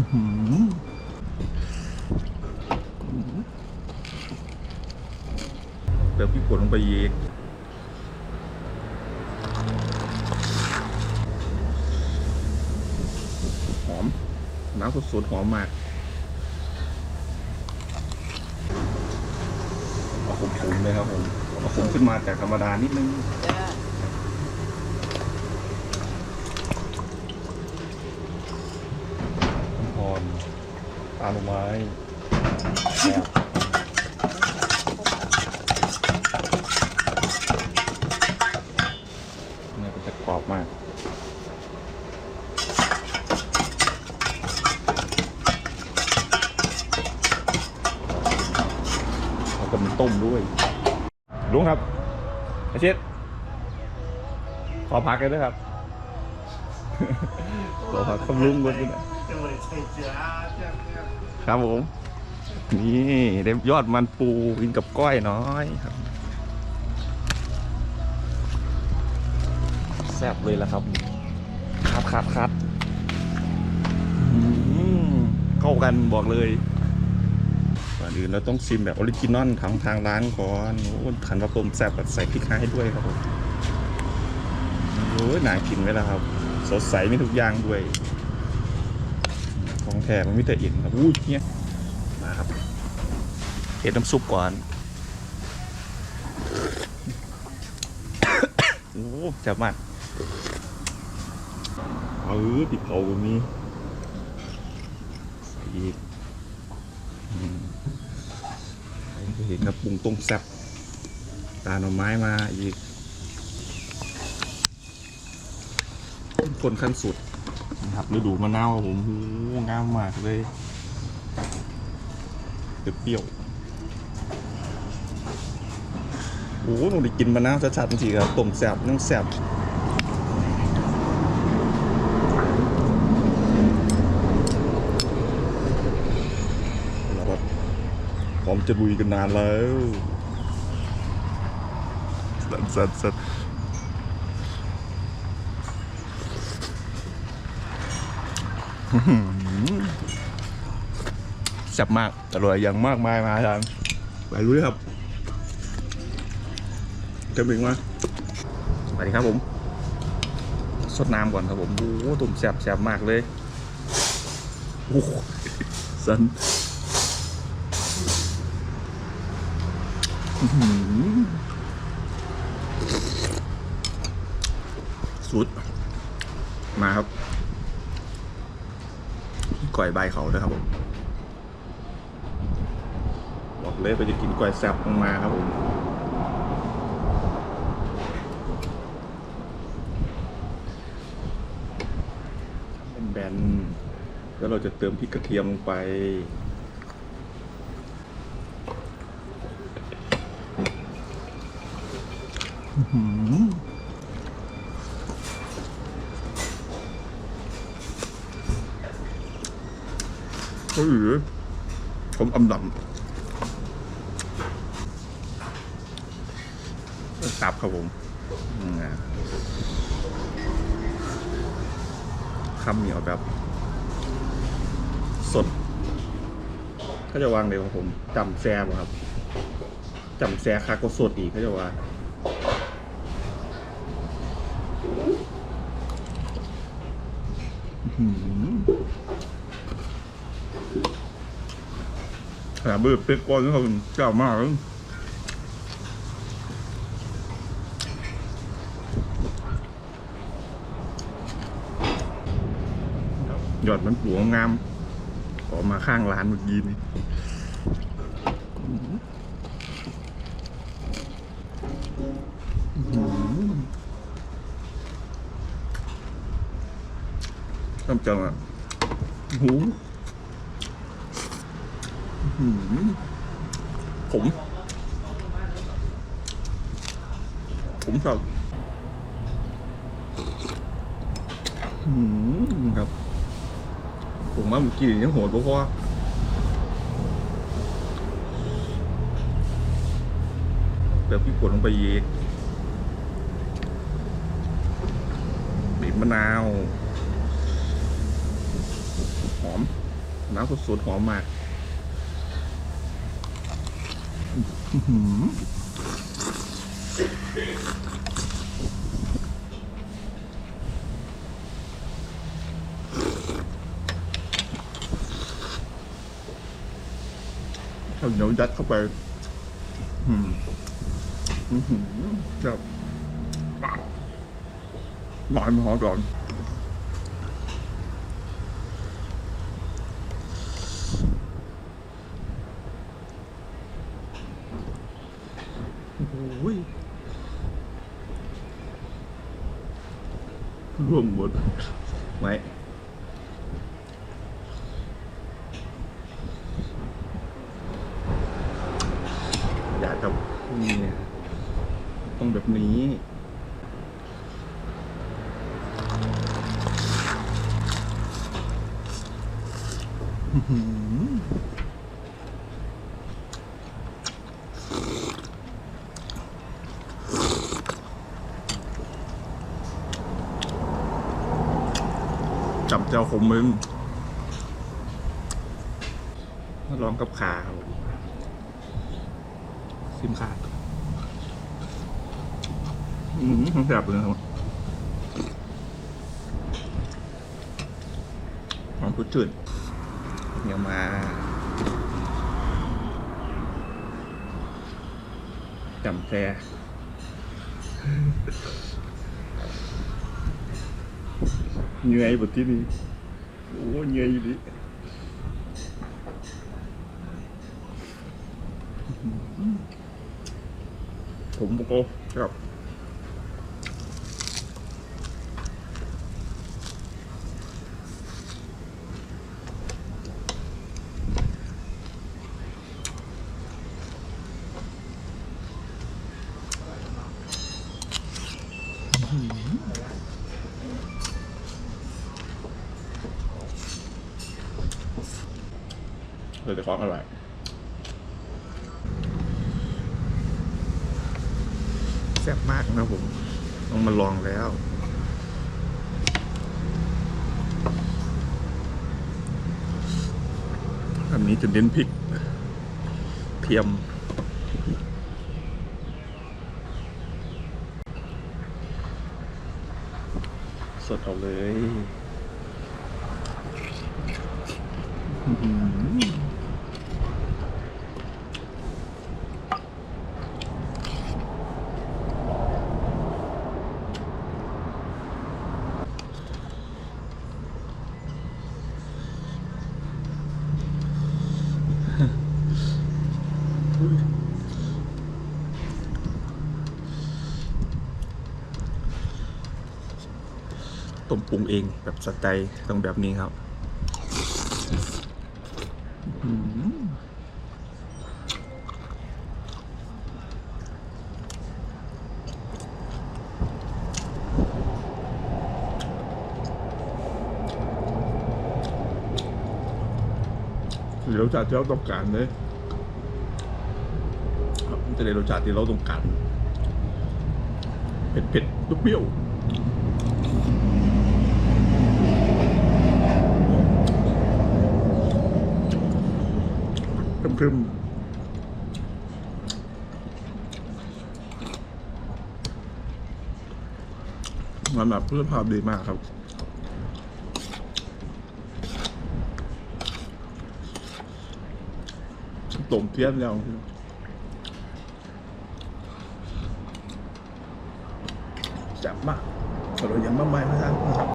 เติมพริกป่นลงไปอีกหอม น้ำสดๆหอมมากเอาขมๆเลยครับผมเอาขมขึ้นมาจากธรรมดานิดนึง จ้า พร ปลาหน่อไม้แล้วเนี่ยมันจะกรอบมากแล้วก็มีต้มด้วยลุงครับอาชิตขอพักเลยด้วยครับ ขอพักคำลุงบนนี้นะ ครับผม นี่ได้ยอดมันปูกินกับก้อยน้อยครับ แซ่บเลยละครับคัดคัดคัดเข้ากันบอกเลยก่อนอื่นเราต้องชิมแบบออริจินอลทางทางร้านก่อนโอ้ขันว่าผมแซ่บแบบใส่พริกไทยให้ด้วยครับผมโอ้ยน่ากินไว้แล้วครับ สดใสมีทุกอย่างด้วย ของแท้มันมีแต่อินครับอุ้ยเนี่ยมาครับเห็ดน้ำซุปก่อนโอ้จับมากเออติดเขาแบบนี้ใส่อีกอืมเห็นครับปรุงต้มแซ่บตาหน่อไม้มาอีกคนขั้นสุด นะครับฤดูมะนาวผมโอ้โหงามมากเลยเปรี้ยวโอ้โหต้องได้กินมะนาวชัดๆจริงๆครับต้มแซ่บนั่งแซ่บพร้อมจะลุยกันนานแล้วสัดสัดสั แซ่บมาก อร่อยอย่างมากมายมาทางไปรู้ครับเต็มถึงมาสวัสดีครับผม สดน้ำก่อนครับผม โอ้โหตุ่มแซ่บแซ่บมากเลยโอ้โหสันอื้อหือสุด มาครับ ก่อยใบเขาด้วยครับผมบอกเลยไปจะกินก๋วยแซ่บลงมาครับผมเป็นแบนแล้วเราจะเติมพริกกระเทียมลงไป เฮ้ยผมอำดำตับครับผมคำเหนียวแบบ สดเขาจะวางเดียวของผมจำแซ่บครับจำแซ่คาโกสดอีกเขาจะว่าอื้ อหือขนาดเบิร์ดเป็กก้อนนี่เขาเจ้ามากเลยอดมันปลวงงามออกมาข้างร้านเมื่อกี้นี่ต้มจังอะหู ผมผมครับครับ ผมว่าเมื่อกี้ยังโหดเพราะว่าเติมพริกป่นลงไปอีกบีบมะนาว หอม น้ำสดๆหอมมาก อื้อหือข้าวเหนียวยัดเข้าไป อืมอื้อหือแบบหวานหอมก่อน โอ้โหย ร่วงหมดไว้อยากกับนี่ต้องแบบนี้อื้ จับเจ้าขมมึงมาลองกับขาครับซิมขาดอืมทั้งแสบเลยครับหอมพุดจืดเดี๋ยวมาจำแซ่ เหนื่อยบทที่นี่โอ้เหนื่อยอยู่ดิผมก็ครับ เลยแต่ของอร่อยแซ่บมากนะผม ต้องมาลองแล้ว อันนี้จะเน้นพริกเทียมสดเอาเลย ต้มปรุงเองแบบสไตล์ต้องแบบนี้ครับอื้อรสชาติที่เราต้องการเลยครับมันจะได้รสชาติที่เราต้องการ เผ็ดเผ็ดๆเปรี้ยวๆ ครึมครึมมันแบบคุณภาพดีมากครับตรงเทียนแล้วจับมากเรายังมาใหม่นะครับ